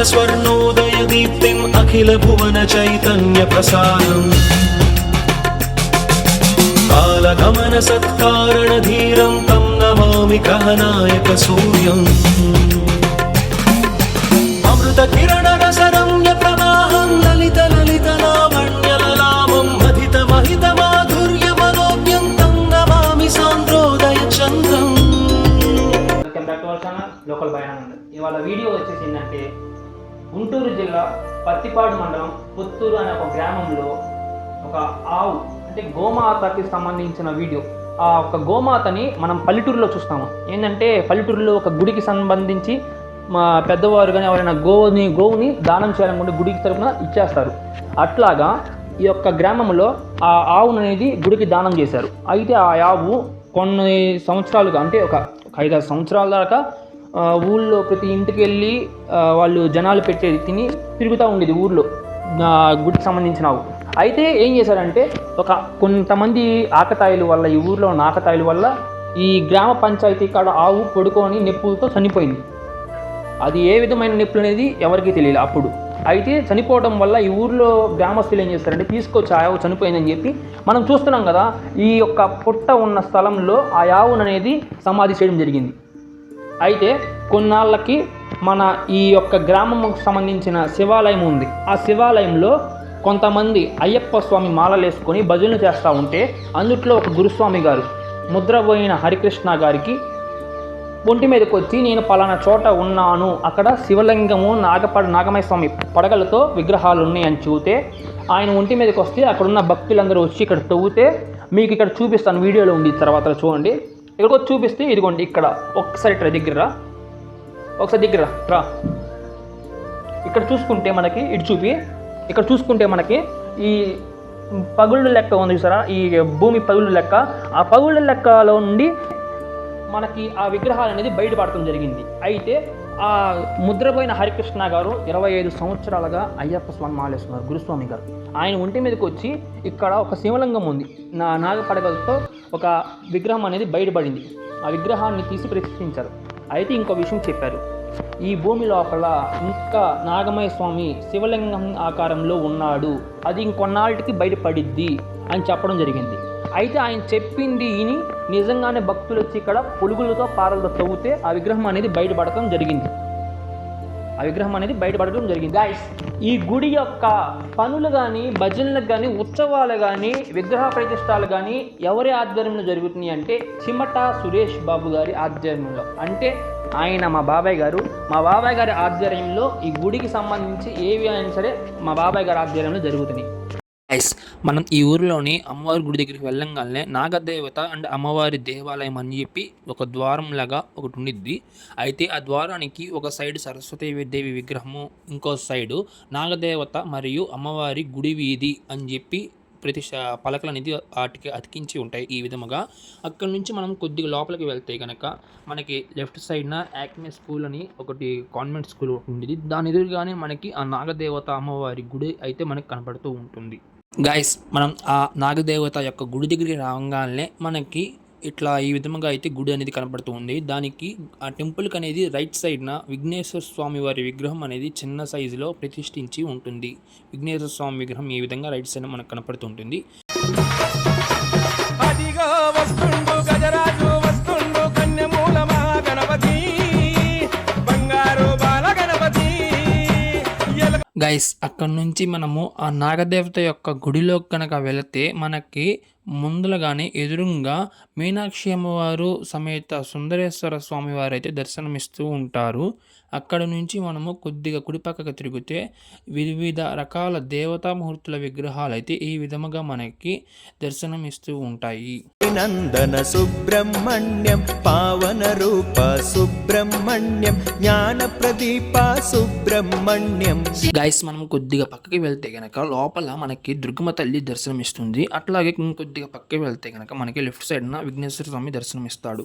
జ్ఞాన స్వర్ణోదయ దీప్తిం అఖిల భువన చైతన్య ప్రసారం కాలగమన సత్కారణ ధీరం తం నమామి గహనాయక సూర్యం అమృత కిరణ రసరమ్య ప్రవాహం లలిత లలిత లావణ్య లాభం మధిత మహిత మాధుర్య మనోజ్ఞం తం నమామి సాంద్రోదయ చంద్రం లోకల్ భయానంద ఇవాళ వీడియో వచ్చేసిందంటే గుంటూరు జిల్లా పత్తిపాడు మండలం పుత్తూరు అనే ఒక గ్రామంలో ఒక ఆవు అంటే గోమాతకి సంబంధించిన వీడియో. ఆ ఒక గోమాతని మనం పల్లెటూరులో చూస్తాము. ఏంటంటే పల్లెటూరులో ఒక గుడికి సంబంధించి మా పెద్దవారు కానీ ఎవరైనా గోవుని గోవుని దానం చేయాలనుకుంటే గుడికి తరపున ఇచ్చేస్తారు. అట్లాగా ఈ యొక్క గ్రామంలో ఆ ఆవును అనేది గుడికి దానం చేశారు. అయితే ఆ ఆవు కొన్ని సంవత్సరాలుగా అంటే ఒక ఐదారు సంవత్సరాల దాకా ఊళ్ళో ప్రతి ఇంటికి వెళ్ళి వాళ్ళు జనాలు పెట్టేది తిని తిరుగుతూ ఉండేది ఊళ్ళో గుడికి సంబంధించిన ఆవు. అయితే ఏం చేశారంటే ఒక కొంతమంది ఆకతాయిల వల్ల ఈ ఊర్లో ఉన్న ఆకతాయిల వల్ల ఈ గ్రామ పంచాయతీ కాడ ఆవు పడుకొని నొప్పులతో చనిపోయింది. అది ఏ విధమైన నొప్పులు అనేది ఎవరికీ తెలియదు అప్పుడు. అయితే చనిపోవడం వల్ల ఈ ఊర్లో గ్రామస్తులు ఏం చేస్తారంటే తీసుకొచ్చి ఆ ఆవు చనిపోయిందని చెప్పి మనం చూస్తున్నాం కదా ఈ యొక్క పుట్ట ఉన్న స్థలంలో ఆ ఆవును అనేది సమాధి చేయడం జరిగింది. అయితే కొన్నాళ్ళకి మన ఈ యొక్క గ్రామంకు సంబంధించిన శివాలయం ఉంది. ఆ శివాలయంలో కొంతమంది అయ్యప్ప స్వామి మాలలేసుకొని భజనలు చేస్తూ ఉంటే అందుట్లో ఒక గురుస్వామి గారు ముద్రపోయిన హరికృష్ణ గారికి ఒంటి మీదకి వచ్చి నేను పలానా చోట ఉన్నాను. అక్కడ శివలింగము నాగపడ నాగమయ స్వామి పడగలతో విగ్రహాలు ఉన్నాయని చూస్తే ఆయన ఒంటి మీదకి వస్తే అక్కడ ఉన్న భక్తులందరూ వచ్చి ఇక్కడ తవ్వితే మీకు ఇక్కడ చూపిస్తాను వీడియోలో ఉంది. తర్వాత చూడండి. ఇక్కడికి వచ్చి చూపిస్తే ఇదిగోండి ఇక్కడ. ఒకసారి ఇక్కడ దగ్గర రా. ఒకసారి దగ్గర రా. ఇక్కడ చూసుకుంటే మనకి ఇటు చూపి. ఇక్కడ చూసుకుంటే మనకి ఈ పగుళ్ళు లెక్క ఉంది చూసారా? ఈ భూమి పగుళ్ళు లెక్క. ఆ పగుళ్ళ లెక్కలో నుండి మనకి ఆ విగ్రహాలు అనేది బయటపడటం జరిగింది. అయితే ఆ ముద్రపోయిన హరికృష్ణ గారు ఇరవై ఐదు సంవత్సరాలుగా అయ్యప్ప స్వామి మాలేస్తున్నారు గురుస్వామి గారు. ఆయన ఒంటి మీదకి వచ్చి ఇక్కడ ఒక శివలింగం ఉంది. నా నాగపడగలతో ఒక విగ్రహం అనేది బయటపడింది. ఆ విగ్రహాన్ని తీసి ప్రతిష్ఠించారు. అయితే ఇంకో విషయం చెప్పారు. ఈ భూమి లోపల ఇంకా నాగమయ స్వామి శివలింగం ఆకారంలో ఉన్నాడు. అది ఇంకొన్నాళ్ళకి బయటపడిద్ది అని చెప్పడం జరిగింది. అయితే ఆయన చెప్పింది విని నిజంగానే భక్తులు వచ్చి ఇక్కడ పులుగులతో పారలతో తవ్వుతే ఆ విగ్రహం అనేది బయటపడటం జరిగింది. ఆ విగ్రహం అనేది బయటపడటం జరిగింది. గాయస్ ఈ గుడి యొక్క పనులు కానీ భజనలకు కానీ ఉత్సవాలు కానీ విగ్రహ ప్రతిష్టాలు కానీ ఎవరి ఆధ్వర్యంలో జరుగుతున్నాయి అంటే చిమట సురేష్ బాబు గారి ఆధ్వర్యంలో. అంటే ఆయన మా బాబాయ్ గారు మా బాబాయ్ గారి ఆధ్వర్యంలో ఈ గుడికి సంబంధించి ఏవి అయినా సరే మా బాబాయ్ గారి ఆధ్వర్యంలో జరుగుతున్నాయి. మనం ఈ ఊరిలోని అమ్మవారి గుడి దగ్గరికి వెళ్ళంగానే నాగదేవత అండ్ అమ్మవారి దేవాలయం అని చెప్పి ఒక ద్వారం లాగా ఒకటి ఉండిద్ది. అయితే ఆ ద్వారానికి ఒక సైడ్ సరస్వతి దేవి విగ్రహము ఇంకో సైడు నాగదేవత మరియు అమ్మవారి గుడి వీధి అని చెప్పి ప్రతి పలకలు అనేది వాటికి అతికించి ఉంటాయి ఈ విధముగా. అక్కడ నుంచి మనం కొద్దిగా లోపలికి వెళ్తే కనుక మనకి లెఫ్ట్ సైడ్న యాక్మే స్కూల్ అని ఒకటి కాన్వెంట్ స్కూల్ ఉండేది దాని ఎదురుగానే మనకి ఆ నాగదేవత అమ్మవారి గుడి అయితే మనకి కనపడుతూ ఉంటుంది. గైస్ మనం ఆ నాగదేవత యొక్క గుడి దగ్గరికి రాగానే మనకి ఇట్లా ఈ విధముగా అయితే గుడి అనేది కనపడుతూ ఉంది. దానికి ఆ టెంపుల్కి అనేది రైట్ సైడ్న విఘ్నేశ్వర స్వామి వారి విగ్రహం అనేది చిన్న సైజులో ప్రతిష్ఠించి ఉంటుంది. విఘ్నేశ్వర స్వామి విగ్రహం ఈ విధంగా రైట్ సైడ్ మనకు కనపడుతుంటుంది గైస్ అక్కడ నుంచి మనము ఆ నాగదేవత యొక్క గుడిలో కనుక వెళితే మనకి ముందులగానే ఎదురుగా మీనాక్షి అమ్మవారు సమేత సుందరేశ్వర స్వామి వారు అయితే దర్శనమిస్తూ ఉంటారు. అక్కడ నుంచి మనము కొద్దిగా కుడిపక్కకు తిరిగితే వివిధ రకాల దేవతామూర్తుల విగ్రహాలు అయితే ఈ విధముగా మనకి దర్శనమిస్తూ ఉంటాయి. నందన సుబ్రహ్మణ్యం పావన రూప సుబ్రహ్మణ్యం జ్ఞాన ప్రదీప సుబ్రహ్మణ్యం. గైస్ మనం కొద్దిగా పక్కకి వెళ్తే గనక లోపల మనకి దుర్గమ్మ తల్లి దర్శనం ఇస్తుంది అట్లాగే కొద్దిగా పక్కకి వెళ్తే గనక మనకి లెఫ్ట్ సైడ్న విఘ్నేశ్వర స్వామి దర్శనం ఇస్తాడు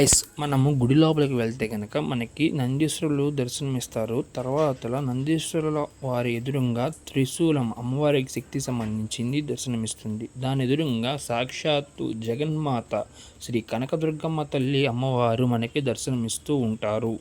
గాయస్ మనము గుడి లోపలికి వెళ్తే కనుక మనకి నందీశ్వరులు దర్శనమిస్తారు. తర్వాత నందీశ్వరుల వారి ఎదురుగా త్రిశూలం అమ్మవారికి శక్తి సంబంధించింది దర్శనమిస్తుంది. దాని ఎదురుగా సాక్షాత్తు జగన్మాత శ్రీ కనకదుర్గమ్మ తల్లి అమ్మవారు మనకి దర్శనమిస్తూ ఉంటారు.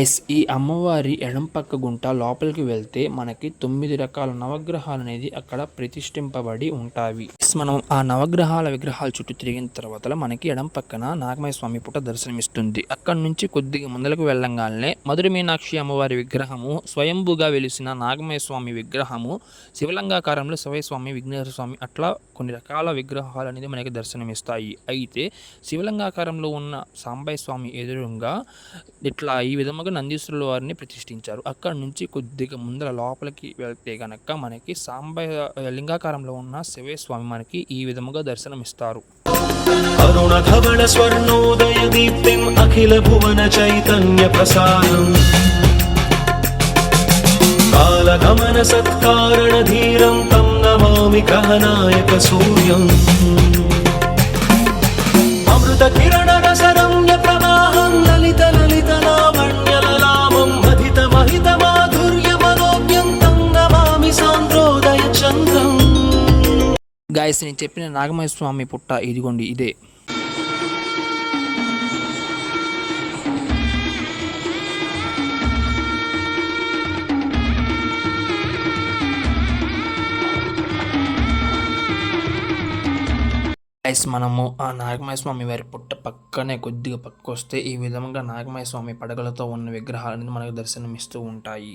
గైస్ ఈ అమ్మవారి ఎడం పక్క గుంట లోపలికి వెళ్తే మనకి తొమ్మిది రకాల నవగ్రహాలు అనేది అక్కడ ప్రతిష్ఠింపబడి ఉంటాయి. మనం ఆ నవగ్రహాల విగ్రహాల చుట్టూ తిరిగిన తర్వాత మనకి ఎడం పక్కన నాగమయ స్వామి పుట్ట దర్శనమిస్తుంది. అక్కడ నుంచి కొద్దిగా ముందలకు వెళ్ళంగానే మధుర మీనాక్షి అమ్మవారి విగ్రహము స్వయంభూగా వెలిసిన నాగమయ స్వామి విగ్రహము శివలింగాకారంలో శివస్వామి విఘ్నేశ్వర స్వామి అట్లా కొన్ని రకాల విగ్రహాలు అనేది మనకి దర్శనమిస్తాయి. అయితే శివలింగాకారంలో ఉన్న సాంబాయి స్వామి ఎదురుగా ఇట్లా ఈ విధముగా నందీశ్వరుల వారిని ప్రతిష్ఠించారు. అక్కడ నుంచి కొద్దిగా ముందర లోపలికి వెళ్తే గనక మనకి సాంబ లింగాకారంలో ఉన్న శివయ్య స్వామి మనకి ఈ విధముగా దర్శనమిస్తారు. అరుణధవళ స్వర్ణోదయ దీప్తిం అఖిల భువన చైతన్య ప్రసారం కాలగమన సత్కారణ ధీరం తం నమామి గ్రహనాయక సూర్యం. అమృత కిరణ రస గాయస్ నేను చెప్పిన నాగమయ స్వామి పుట్ట ఇదిగోండి ఇదే. గైస్ మనము ఆ నాగమయ స్వామి వారి పుట్ట పక్కనే కొద్దిగా పక్క వస్తే ఈ విధంగా నాగమయ స్వామి పడగలతో ఉన్న విగ్రహాలని మనకు దర్శనమిస్తూ ఉంటాయి.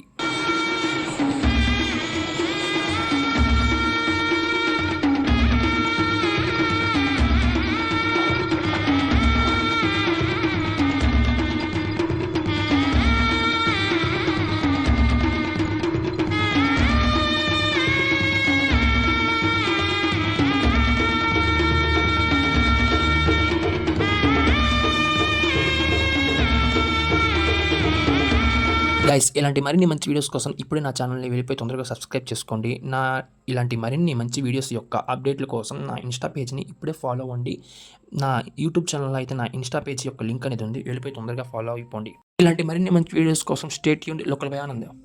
గైస్ ఇలాంటి మరిన్ని మంచి వీడియోస్ కోసం ఇప్పుడే నా ఛానల్ని వెళ్ళిపోయి తొందరగా సబ్స్క్రైబ్ చేసుకోండి. నా ఇలాంటి మరిన్ని మంచి వీడియోస్ యొక్క అప్డేట్ల కోసం నా ఇన్స్టా పేజ్ని ఇప్పుడే ఫాలో అవ్వండి. నా యూట్యూబ్ ఛానల్లో అయితే నా ఇన్స్టా పేజ్ యొక్క లింక్ అనేది ఉంది. వెళ్ళిపోయి తొందరగా ఫాలో అయిపోండి. ఇలాంటి మరిన్ని మంచి వీడియోస్ కోసం స్టేట్ యూన్ లోకల్ ఆనందం